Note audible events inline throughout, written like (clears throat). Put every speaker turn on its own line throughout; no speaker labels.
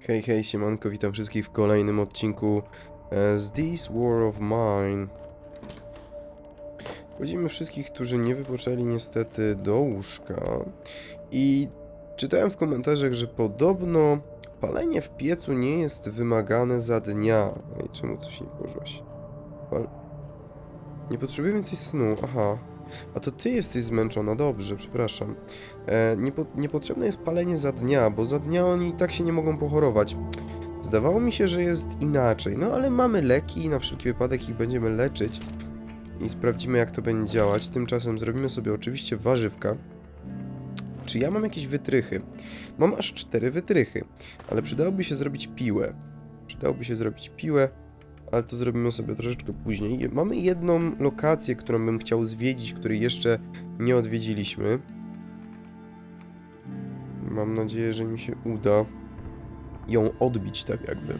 Hej, hej, siemanko, witam wszystkich w kolejnym odcinku e, z This War of Mine. Kładzimy wszystkich, którzy nie wypoczęli niestety do łóżka i czytałem w komentarzach, że podobno palenie w piecu nie jest wymagane za dnia. No i czemu coś nie położyłaś? Pal... Nie potrzebuję więcej snu, aha. A to ty jesteś zmęczona, dobrze, przepraszam. E, niepo, niepotrzebne jest palenie za dnia, bo za dnia oni i tak się nie mogą pochorować. Zdawało mi się, że jest inaczej, no ale mamy leki i na wszelki wypadek ich będziemy leczyć i sprawdzimy jak to będzie działać. Tymczasem zrobimy sobie oczywiście warzywka. Czy ja mam jakieś wytrychy? Mam aż cztery wytrychy, ale przydałoby się zrobić piłę. Przydałoby się zrobić piłę, ale to zrobimy sobie troszeczkę później. Mamy jedną lokację, którą bym chciał zwiedzić, której jeszcze nie odwiedziliśmy. Mam nadzieję, że mi się uda ją odbić tak jakby.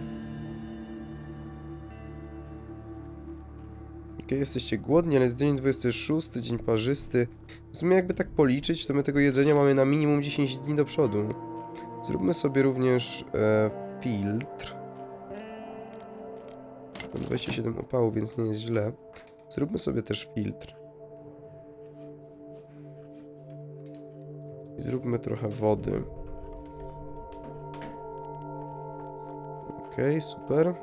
Ok, jesteście głodni, ale jest dzień 26, dzień parzysty. W sumie jakby tak policzyć, to my tego jedzenia mamy na minimum 10 dni do przodu. Zróbmy sobie również e, filtr. Mam 27 opału, więc nie jest źle. Zróbmy sobie też filtr. I zróbmy trochę wody. Okej, super.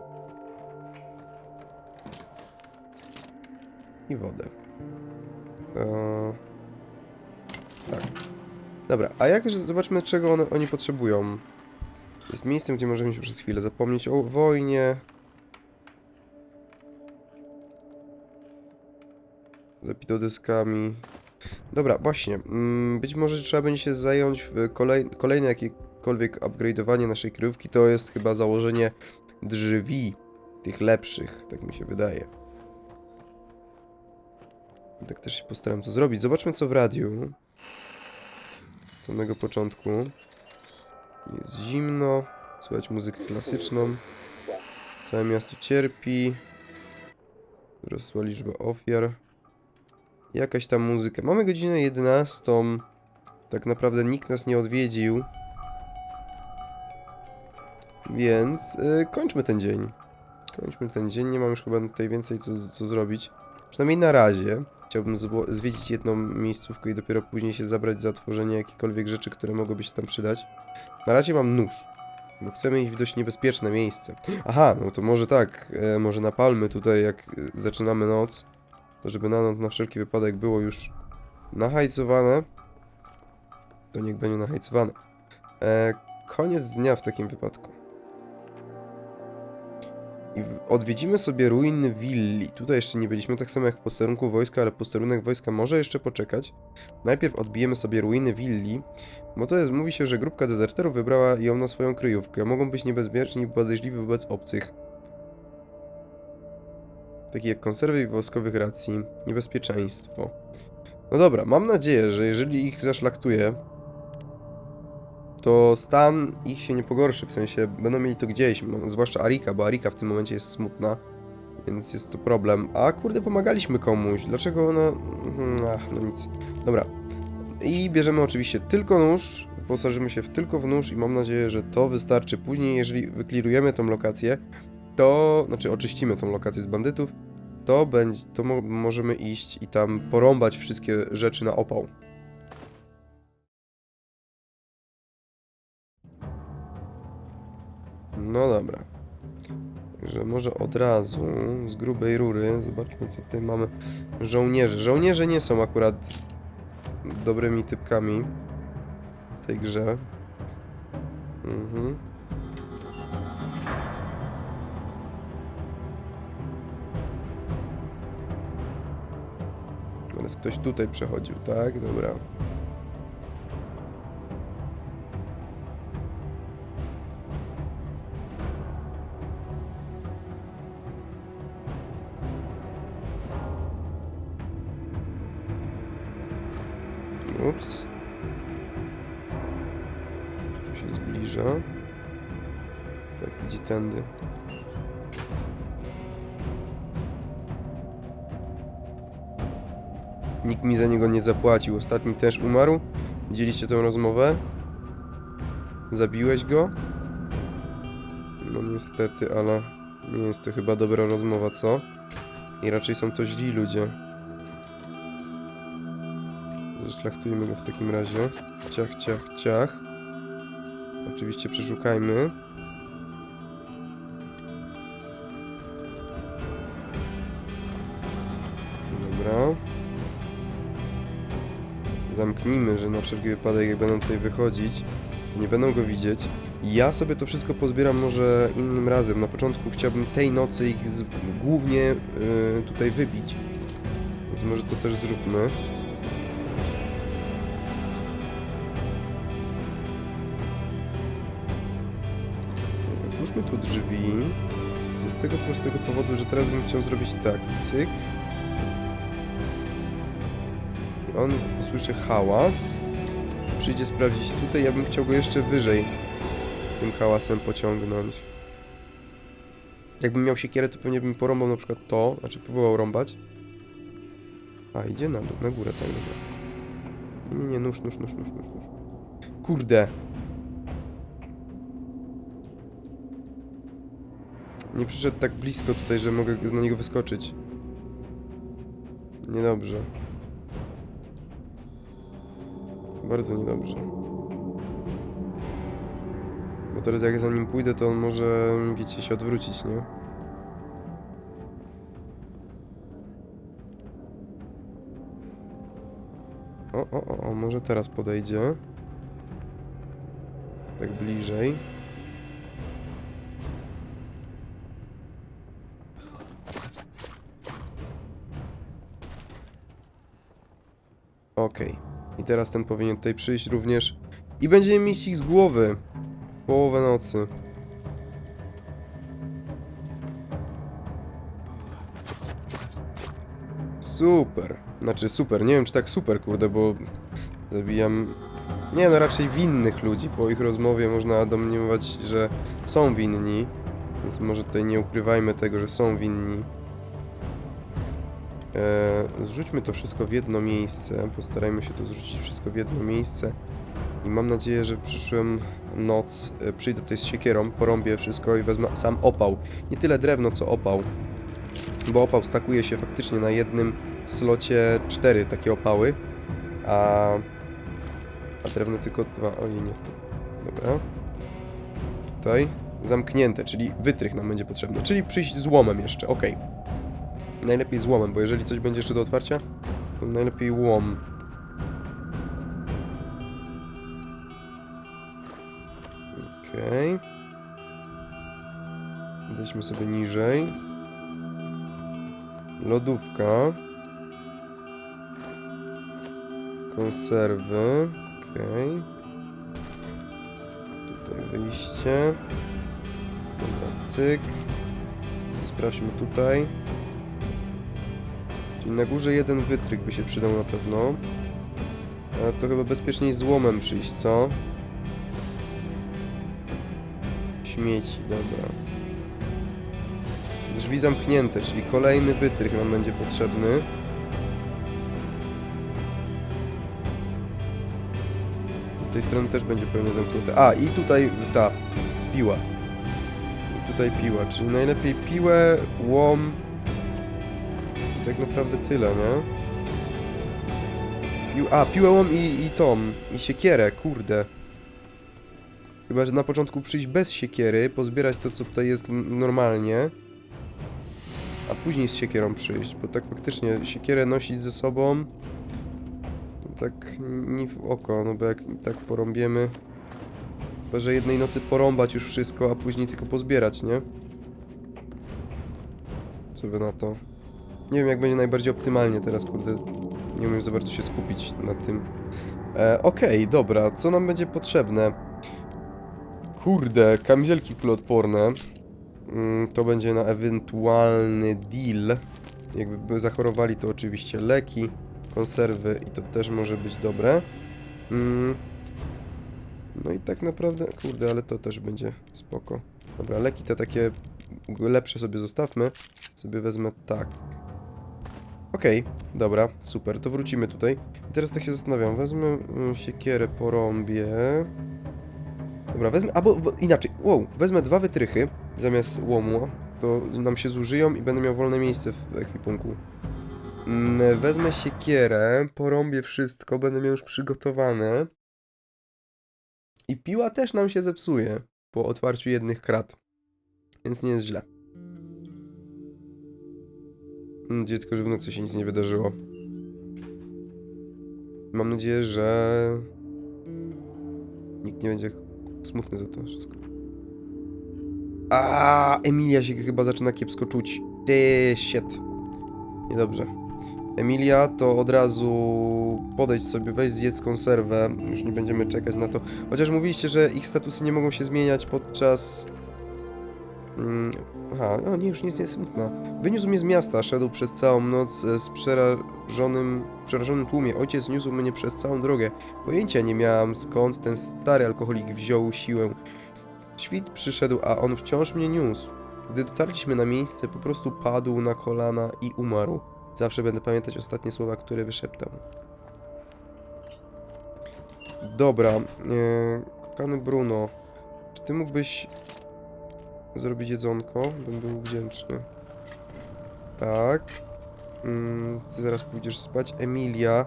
I wodę. Eee, tak. Dobra, a jak zobaczmy, czego one, oni potrzebują. Jest miejscem, gdzie możemy się przez chwilę zapomnieć o wojnie. Zapito dyskami. Dobra, właśnie. mm, Być może trzeba będzie się zająć w kolej, kolejne jakiekolwiek upgrade'owanie naszej kryjówki. To jest chyba założenie drzwi, tych lepszych, tak mi się wydaje. Tak też się postaram to zrobić. Zobaczmy co w radiu. Z samego początku. Jest zimno, słychać muzykę klasyczną. Całe miasto cierpi. Wzrosła liczba ofiar. Jakaś tam muzyka. Mamy godzinę 11. Tak naprawdę nikt nas nie odwiedził. Więc y, kończmy ten dzień. Kończmy ten dzień. Nie mam już chyba tutaj więcej co, co zrobić. Przynajmniej na razie. Chciałbym zwiedzić jedną miejscówkę i dopiero później się zabrać za tworzenie jakichkolwiek rzeczy, które mogłyby się tam przydać. Na razie mam nóż. Bo chcemy iść w dość niebezpieczne miejsce. Aha, no to może tak. E, może napalmy tutaj, jak e, zaczynamy noc to żeby na noc na wszelki wypadek było już nahajcowane, to niech będzie nahajcowane. E, koniec dnia w takim wypadku. I odwiedzimy sobie ruiny willi. Tutaj jeszcze nie byliśmy, tak samo jak w posterunku wojska, ale posterunek wojska może jeszcze poczekać. Najpierw odbijemy sobie ruiny willi, bo to jest, mówi się, że grupka dezerterów wybrała ją na swoją kryjówkę. Mogą być niebezpieczni i podejrzliwi wobec obcych takie jak konserwy woskowych racji, niebezpieczeństwo. No dobra, mam nadzieję, że jeżeli ich zaszlachtuję, to stan ich się nie pogorszy, w sensie będą mieli to gdzieś, m- zwłaszcza Arika, bo Arika w tym momencie jest smutna, więc jest to problem. A kurde, pomagaliśmy komuś, dlaczego mhm, Ach, no nic. Dobra. I bierzemy oczywiście tylko nóż, wyposażymy się w tylko w nóż i mam nadzieję, że to wystarczy. Później, jeżeli wyklirujemy tą lokację, to, znaczy oczyścimy tą lokację z bandytów, to będzie, to mo możemy iść i tam porąbać wszystkie rzeczy na opał. No dobra. Także może od razu z grubej rury zobaczmy co tutaj mamy. Żołnierze. Żołnierze nie są akurat dobrymi typkami w tej grze. Mhm. Teraz ktoś tutaj przechodził, tak? Dobra. Za niego nie zapłacił. Ostatni też umarł. Widzieliście tę rozmowę? Zabiłeś go? No niestety, ale nie jest to chyba dobra rozmowa, co? I raczej są to źli ludzie. Zeszlachtujmy go w takim razie. Ciach, ciach, ciach. Oczywiście przeszukajmy. Że na wszelki wypadek jak będą tutaj wychodzić, to nie będą go widzieć. Ja sobie to wszystko pozbieram może innym razem. Na początku chciałbym tej nocy ich z, głównie y, tutaj wybić. Więc może to też zróbmy. Otwórzmy tu drzwi. To z tego prostego powodu, że teraz bym chciał zrobić tak. Cyk. On usłyszy hałas. Przyjdzie sprawdzić tutaj. Ja bym chciał go jeszcze wyżej tym hałasem pociągnąć. Jakbym miał siekierę, to pewnie bym porąbał na przykład to, znaczy próbował rąbać. A, idzie na na górę, tak, dobra. Nie, nie, nie, nóż, nóż, nóż, nóż, nóż, nóż. Kurde. Nie przyszedł tak blisko tutaj, że mogę na niego wyskoczyć. Niedobrze. Bardzo niedobrze. Bo teraz jak za nim pójdę, to on może, wiecie, się odwrócić, nie? O, o, o, może teraz podejdzie. Tak bliżej. Okej. I teraz ten powinien tutaj przyjść również. I będziemy mieć ich z głowy. W połowę nocy. Super. Znaczy super, nie wiem czy tak super, kurde, bo zabijam... Nie no, raczej winnych ludzi. Po ich rozmowie można domniemywać, że są winni. Więc może tutaj nie ukrywajmy tego, że są winni. Eee, zrzućmy to wszystko w jedno miejsce. Postarajmy się to zrzucić wszystko w jedno miejsce. I mam nadzieję, że w przyszłym noc e, przyjdę tutaj z siekierą, porąbię wszystko i wezmę sam opał. Nie tyle drewno, co opał. Bo opał stakuje się faktycznie na jednym slocie cztery takie opały, a, a drewno tylko dwa. Oj, nie. Dobra. Tutaj zamknięte, czyli wytrych nam będzie potrzebny. Czyli przyjść z łomem jeszcze, ok. Najlepiej z łomem, bo jeżeli coś będzie jeszcze do otwarcia, to najlepiej łom. Okej. Zejdźmy sobie niżej. Lodówka. Konserwy. Okej. Tutaj wyjście. Dobra, cyk. Co sprawdźmy tutaj. Czyli na górze jeden wytryk by się przydał na pewno. Ale to chyba bezpieczniej z łomem przyjść, co? Śmieci, dobra. Drzwi zamknięte, czyli kolejny wytrych nam będzie potrzebny. Z tej strony też będzie pewnie zamknięte. A, i tutaj ta piła. I tutaj piła, czyli najlepiej piłę, łom. Tak naprawdę tyle, nie? Pił, a, piłę, łom i, i tom. I siekierę, kurde. Chyba, że na początku przyjść bez siekiery, pozbierać to, co tutaj jest normalnie. A później z siekierą przyjść, bo tak faktycznie siekierę nosić ze sobą tak nie w oko, no bo jak tak porąbiemy chyba, że jednej nocy porąbać już wszystko, a później tylko pozbierać, nie? Co wy na to? Nie wiem jak będzie najbardziej optymalnie teraz, kurde nie umiem za bardzo się skupić na tym e, Okej, dobra, co nam będzie potrzebne? Kurde, kamizelki kuloodporne Mm, To będzie na ewentualny deal. Jakby zachorowali, to oczywiście leki, konserwy i to też może być dobre. Mm. No i tak naprawdę, kurde, ale to też będzie spoko. Dobra, leki te takie lepsze sobie zostawmy. Sobie wezmę tak. Okej, dobra, super, to wrócimy tutaj. I teraz tak się zastanawiam, wezmę mm, siekierę, porąbię. Dobra, wezmę, albo inaczej, wow, wezmę dwa wytrychy zamiast łomu, to nam się zużyją i będę miał wolne miejsce w ekwipunku. Mm, Wezmę siekierę, porąbię wszystko, będę miał już przygotowane. I piła też nam się zepsuje po otwarciu jednych krat. Więc nie jest źle. Mam nadzieję tylko, że w nocy się nic nie wydarzyło. Mam nadzieję, że nikt nie będzie smutny za to wszystko. A, Emilia się chyba zaczyna kiepsko czuć. Ty, shit. Niedobrze. Emilia, to od razu podejdź sobie, weź zjedz konserwę. Już nie będziemy czekać na to. Chociaż mówiliście, że ich statusy nie mogą się zmieniać podczas... Mm, aha, o nie, już nie jest, nie jest smutna. Wyniósł mnie z miasta, szedł przez całą noc z przerażonym, przerażonym tłumie. Ojciec niósł mnie przez całą drogę. Pojęcia nie miałam, skąd ten stary alkoholik wziął siłę. Świt przyszedł, a on wciąż mnie niósł. Gdy dotarliśmy na miejsce, po prostu padł na kolana i umarł. Zawsze będę pamiętać ostatnie słowa, które wyszeptał. Dobra, e, kochany Bruno, czy ty mógłbyś zrobić jedzonko? Bym był wdzięczny. Tak. Mm, ty zaraz pójdziesz spać. Emilia,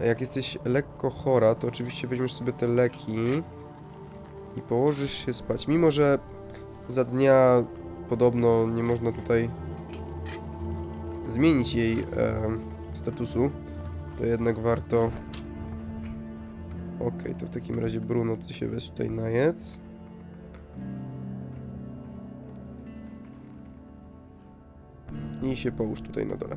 jak jesteś lekko chora, to oczywiście weźmiesz sobie te leki i położysz się spać. Mimo, że za dnia podobno nie można tutaj zmienić jej e, statusu, to jednak warto. Okej, to w takim razie Bruno, ty się weź tutaj najedz. I się połóż tutaj na dole.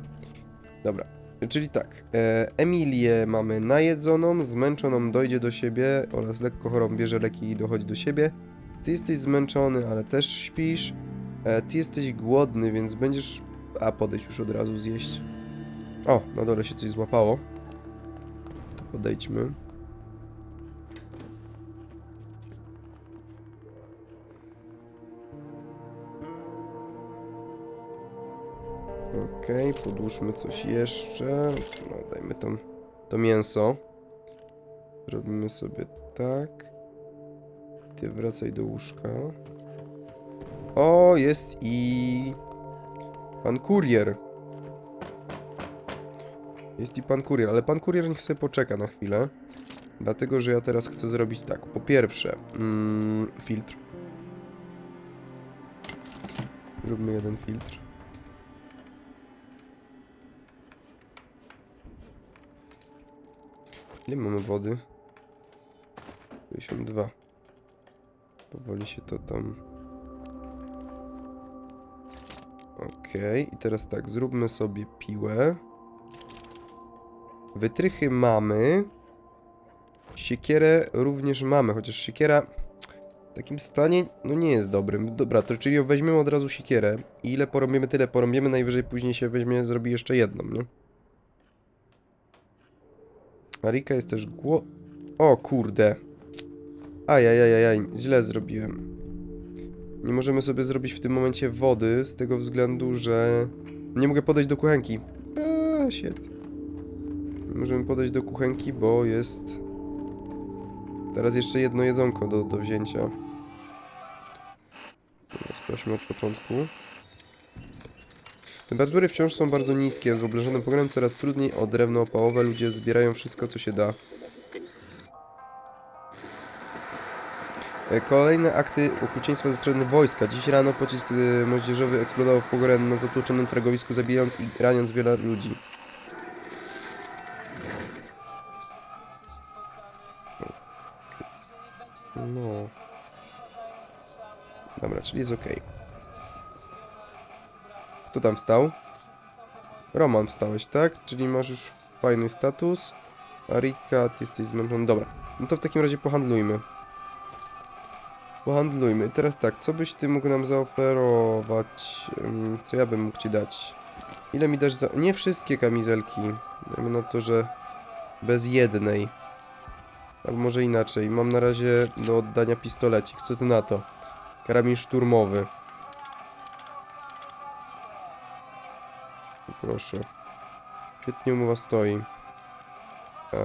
Dobra, czyli tak. E, Emilię mamy najedzoną, zmęczoną dojdzie do siebie oraz lekko chorą bierze leki i dochodzi do siebie. Ty jesteś zmęczony, ale też śpisz. E, ty jesteś głodny, więc będziesz... A, podejdź już od razu zjeść. O, na dole się coś złapało. To podejdźmy. Okej, podłóżmy coś jeszcze. No, dajmy tam to mięso. Robimy sobie tak. Ty wracaj do łóżka. O, jest i... Pan kurier. Jest i pan kurier, ale pan kurier niech sobie poczeka na chwilę. Dlatego, że ja teraz chcę zrobić tak. Po pierwsze, mm, filtr. Zróbmy jeden filtr. Ile mamy wody? 52. Powoli się to tam... Okej, i teraz tak, zróbmy sobie piłę. Wytrychy mamy. Siekierę również mamy, chociaż siekiera w takim stanie no nie jest dobrym. Dobra, to czyli weźmiemy od razu siekierę i ile porobimy, tyle porobimy, najwyżej później się weźmie, zrobi jeszcze jedną, nie? Marika jest też gło... O kurde. Ajajajajaj, źle zrobiłem. Nie możemy sobie zrobić w tym momencie wody z tego względu, że nie mogę podejść do kuchenki. Eee, shit. Nie możemy podejść do kuchenki, bo jest teraz jeszcze jedno jedzonko do, do wzięcia. Sprawdźmy od początku. Temperatury wciąż są bardzo niskie, z obleżonym pogodą coraz trudniej o drewno opałowe. Ludzie zbierają wszystko, co się da. E, Kolejne akty okrucieństwa ze strony wojska. Dziś rano pocisk e, moździerzowy eksplodował w pogorę na zatłoczonym targowisku, zabijając i raniąc wiele ludzi. No. Dobra, czyli jest ok. Kto tam wstał? Roman wstałeś, tak? Czyli masz już fajny status. Arika, ty jesteś zmęczony. Dobra, no to w takim razie pohandlujmy. Pohandlujmy. Teraz tak, co byś ty mógł nam zaoferować? Ym, Co ja bym mógł ci dać? Ile mi dasz za... Nie wszystkie kamizelki. Dajmy na to, że bez jednej. Albo może inaczej. Mam na razie do oddania pistolecik. Co ty na to? Karabin szturmowy. proszę. Świetnie umowa stoi. A.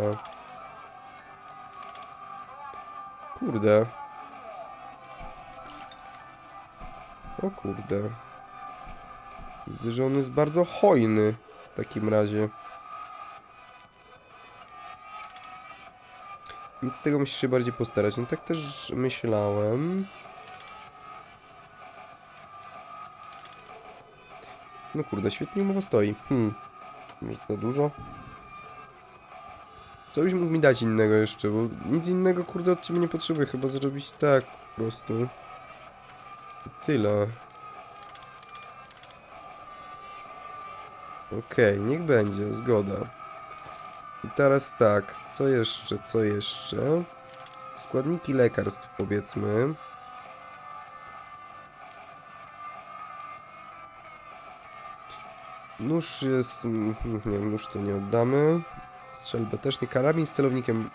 Kurde. O kurde. Widzę, że on jest bardzo hojny w takim razie. Nic z tego musi się bardziej postarać. No tak też myślałem. No kurde, świetnie umowa stoi. Hmm. Może za dużo? Co byś mógł mi dać innego jeszcze, bo nic innego kurde od ciebie nie potrzebuję, chyba zrobić tak po prostu. Tyle. Okej, niech będzie, zgoda. I teraz tak, co jeszcze, co jeszcze? Składniki lekarstw powiedzmy. Nóż jest... mm, Nie, nóż to nie oddamy. Strzelbę też nie. Karabin z celownikiem...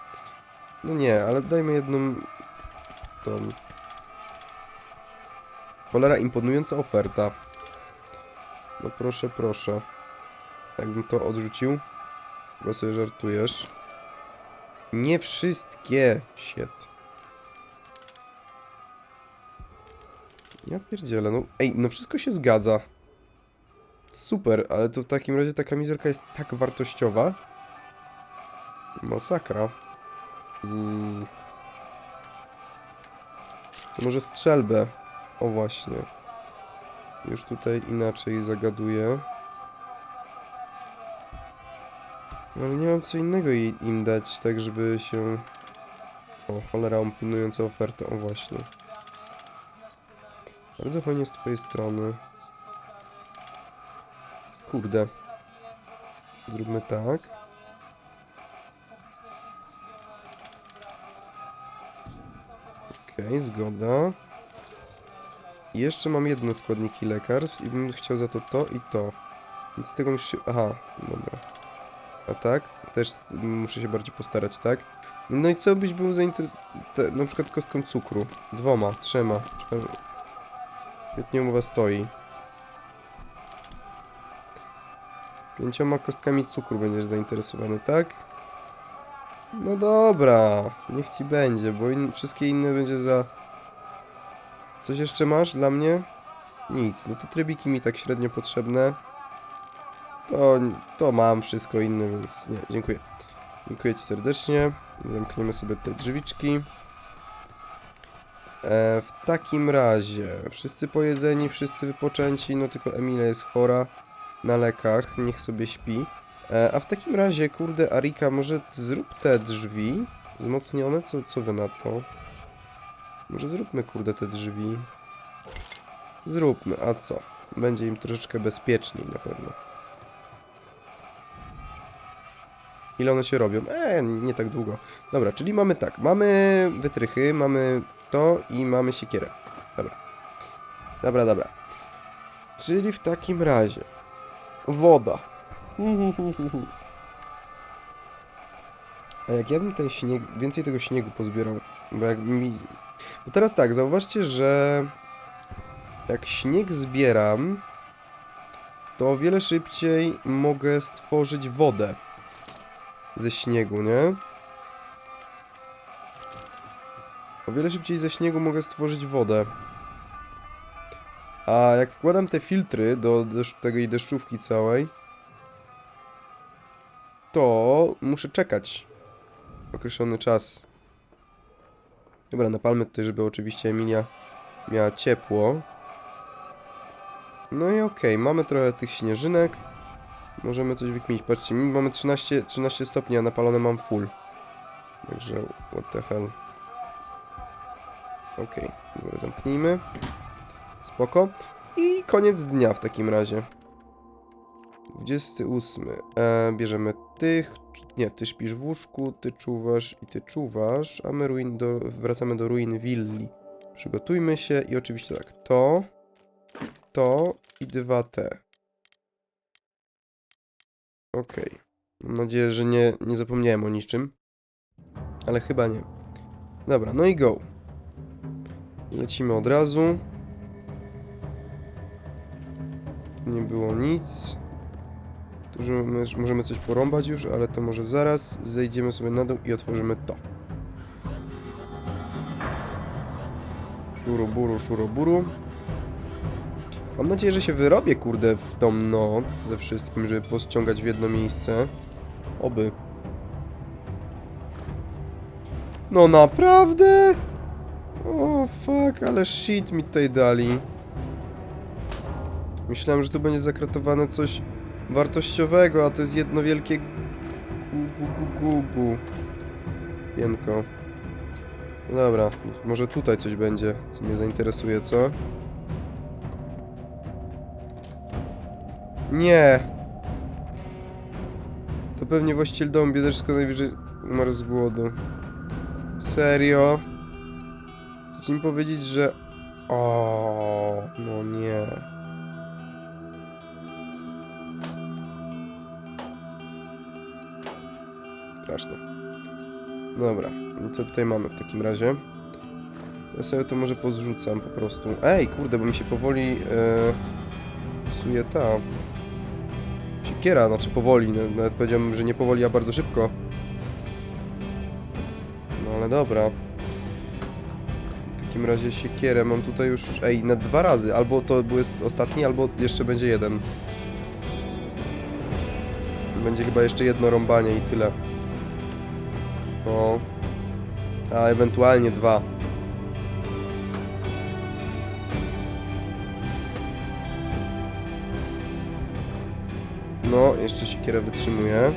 No nie, ale dajmy jedną... Tą... Cholera, imponująca oferta. No proszę, proszę. Jakbym to odrzucił? Chyba sobie żartujesz. Nie wszystkie. Shit. Ja pierdzielę, no... Ej, no wszystko się zgadza. Super, ale to w takim razie ta kamizelka jest tak wartościowa. Masakra. Mm. Może strzelbę. O właśnie. Już tutaj inaczej zagaduję. No, Ale nie mam co innego im dać, tak żeby się... O, cholera, imponująca oferta, o właśnie. Bardzo fajnie z twojej strony. Kurde. Zróbmy tak. Okej, zgoda. I Jeszcze mam jedne składniki lekarstw i bym chciał za to to i to. Więc z tego muszę się... Aha, dobra. A tak? Też muszę się bardziej postarać, tak? No i co byś był zainteresowany... Na przykład kostką cukru. Dwoma, trzema. Świetnie umowa stoi. Pięcioma kostkami cukru będziesz zainteresowany, tak? No dobra, niech ci będzie, bo in, wszystkie inne będzie za... Coś jeszcze masz dla mnie? Nic, no te trybiki mi tak średnio potrzebne. To, to mam wszystko inne, więc nie, dziękuję. Dziękuję ci serdecznie. Zamkniemy sobie te drzwiczki. E, w takim razie, wszyscy pojedzeni, wszyscy wypoczęci, no tylko Emilia jest chora na lekach, niech sobie śpi. E, a w takim razie, kurde, Arika, może zrób te drzwi wzmocnione? Co, co wy na to? Może zróbmy, kurde, te drzwi. Zróbmy, a co? Będzie im troszeczkę bezpieczniej na pewno. Ile one się robią? Eee, nie tak długo. Dobra, czyli mamy tak, mamy wytrychy, mamy to i mamy siekierę. Dobra. Dobra, dobra. Czyli w takim razie woda. (laughs) A jak ja bym ten śnieg, więcej tego śniegu pozbierał, bo jak mi... Bo teraz tak, zauważcie, że jak śnieg zbieram, to o wiele szybciej mogę stworzyć wodę ze śniegu, nie? O wiele szybciej ze śniegu mogę stworzyć wodę. A jak wkładam te filtry do desz tej deszczówki całej, to muszę czekać określony czas. Dobra, napalmy tutaj, żeby oczywiście Emilia miała ciepło. No i okej, mamy trochę tych śnieżynek. Możemy coś wykminić. Patrzcie, mi mamy 13, 13 stopni, a napalone mam full. Także, what the hell. Okej, dobra, zamknijmy. Spoko. I koniec dnia w takim razie. 28. E, bierzemy tych. Nie, ty śpisz w łóżku, ty czuwasz i ty czuwasz, a my ruin do, wracamy do ruin willi. Przygotujmy się i oczywiście tak, to, to i dwa te. Okej. Mam nadzieję, że nie, nie zapomniałem o niczym. Ale chyba nie. Dobra, no i go. Lecimy od razu. Nie było nic. Tu możemy, coś porąbać już, ale to może zaraz. Zejdziemy sobie na dół i otworzymy to. Szuruburu, szuruburu. Mam nadzieję, że się wyrobię, kurde, w tą noc ze wszystkim, żeby pościągać w jedno miejsce. Oby. No naprawdę? O, fuck, ale shit mi tutaj dali. Myślałem, że tu będzie zakratowane coś wartościowego, a to jest jedno wielkie gu, gu, gu, gu, gu. Pienko. Dobra, może tutaj coś będzie, co mnie zainteresuje, co? Nie! To pewnie właściciel domu biedaczko najwyżej umarł z głodu. Serio? Chcecie mi powiedzieć, że... O, no nie. Straszne. Dobra, co tutaj mamy w takim razie? Ja sobie to może pozrzucam po prostu. Ej, kurde, bo mi się powoli psuje ta siekiera, znaczy powoli, no, nawet powiedziałbym, że nie powoli, a bardzo szybko. No ale dobra. W takim razie siekierę mam tutaj już, ej, na dwa razy, albo to był ostatni, albo jeszcze będzie jeden. Będzie chyba jeszcze jedno rąbanie i tyle. O. A ewentualnie dwa. No, jeszcze siekierę wytrzymuje.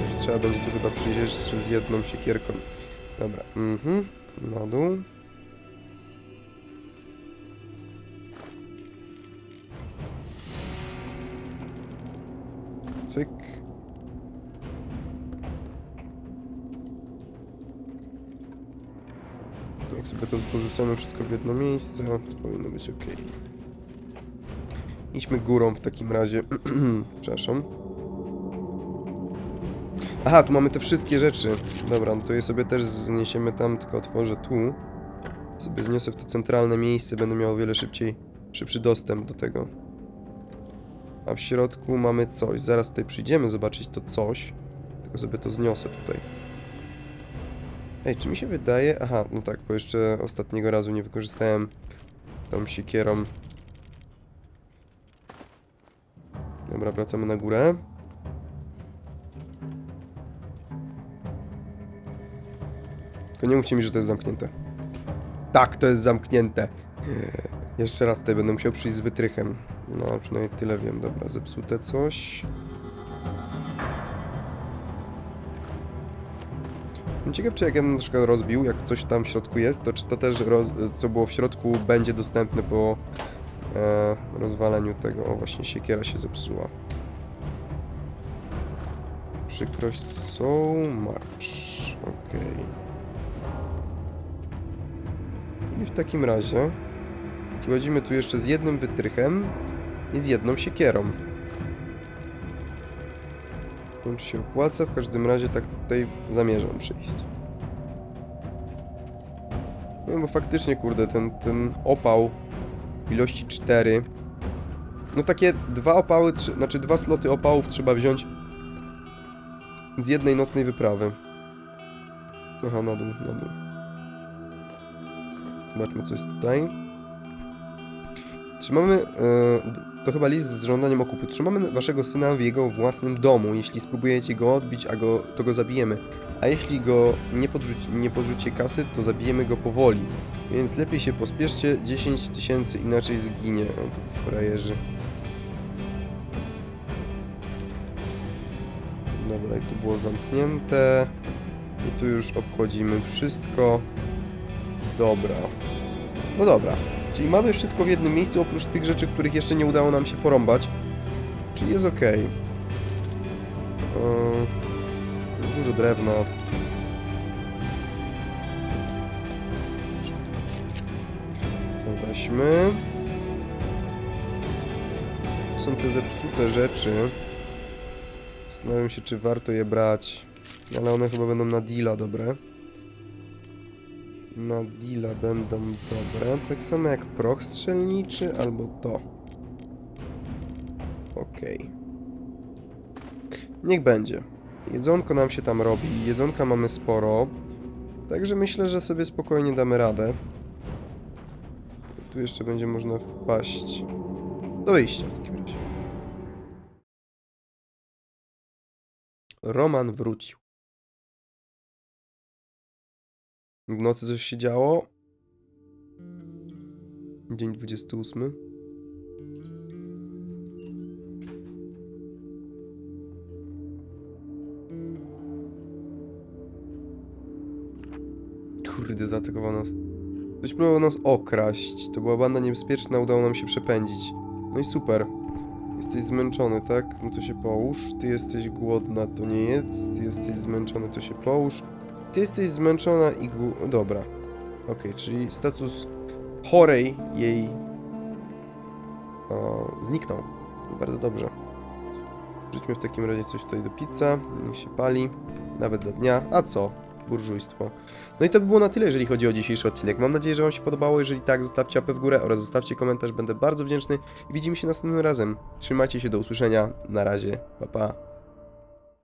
Także trzeba będzie przyjść jeszcze z jedną siekierką. Dobra, mhm. Na dół. Sobie to porzucamy wszystko w jedno miejsce, to powinno być ok. Idźmy górą w takim razie. (clears throat) Przepraszam. Aha, tu mamy te wszystkie rzeczy. Dobra, no to je sobie też zniesiemy tam, tylko otworzę tu. Sobie zniosę w to centralne miejsce, będę miał o wiele szybciej, szybszy dostęp do tego. A w środku mamy coś. Zaraz tutaj przyjdziemy zobaczyć to coś. Tylko sobie to zniosę tutaj. Ej, czy mi się wydaje... Aha, no tak, bo jeszcze ostatniego razu nie wykorzystałem tą siekierą. Dobra, wracamy na górę. Tylko nie mówcie mi, że to jest zamknięte. Tak, to jest zamknięte. Jeszcze raz tutaj będę musiał przyjść z wytrychem. No, przynajmniej tyle wiem. Dobra, zepsute coś. Ciekaw, czy jak ja bym na przykład rozbił, jak coś tam w środku jest, to czy to też, roz, co było w środku, będzie dostępne po e, rozwaleniu tego. O, właśnie siekiera się zepsuła. Przykrość so much. Okej. I w takim razie przychodzimy tu jeszcze z jednym wytrychem i z jedną siekierą. Wiem, czy się opłaca, w każdym razie tak tutaj zamierzam przyjść. No bo faktycznie, kurde, ten, ten opał ilości 4. No takie dwa opały, trzy, znaczy dwa sloty opałów trzeba wziąć z jednej nocnej wyprawy. Aha, na dół, na dół. Zobaczmy, co jest tutaj. Trzymamy, e, to chyba list z żądaniem okupu. Trzymamy waszego syna w jego własnym domu. Jeśli spróbujecie go odbić, a go, to go zabijemy. A jeśli go nie, podrzuci, nie podrzucicie kasy, to zabijemy go powoli. Więc lepiej się pospieszcie, 10 tysięcy inaczej zginie. O to frajerzy. Dobra, i tu było zamknięte. I tu już obchodzimy wszystko. Dobra. No dobra. Czyli mamy wszystko w jednym miejscu, oprócz tych rzeczy, których jeszcze nie udało nam się porąbać. Czyli jest ok. Dużo drewna. To weźmy. Są te zepsute rzeczy. Zastanawiam się, czy warto je brać. Ale one chyba będą na deala dobre. Na deala będą dobre. Tak samo jak proch strzelniczy albo to. Okej. Niech będzie. Jedzonko nam się tam robi. Jedzonka mamy sporo. Także myślę, że sobie spokojnie damy radę. tu jeszcze będzie można wpaść do wyjścia w takim razie. Roman wrócił. W nocy coś się działo. Dzień 28. Kurde, zaatakował nas. Ktoś próbował nas okraść. To była banda niebezpieczna, udało nam się przepędzić. No i super. Jesteś zmęczony, tak? No to się połóż. Ty jesteś głodna, to nie jedz. Ty jesteś zmęczony, to się połóż. Ty jesteś zmęczona i. Dobra. Okej, czyli status chorej jej o, zniknął. Bardzo dobrze. Rzućmy w takim razie coś tutaj do pizza. Niech się pali. Nawet za dnia. A co? Burżujstwo. No i to by było na tyle, jeżeli chodzi o dzisiejszy odcinek. Mam nadzieję, że Wam się podobało. Jeżeli tak, zostawcie łapę w górę oraz zostawcie komentarz. Będę bardzo wdzięczny. Widzimy się następnym razem. Trzymajcie się, do usłyszenia. Na razie. Pa, pa.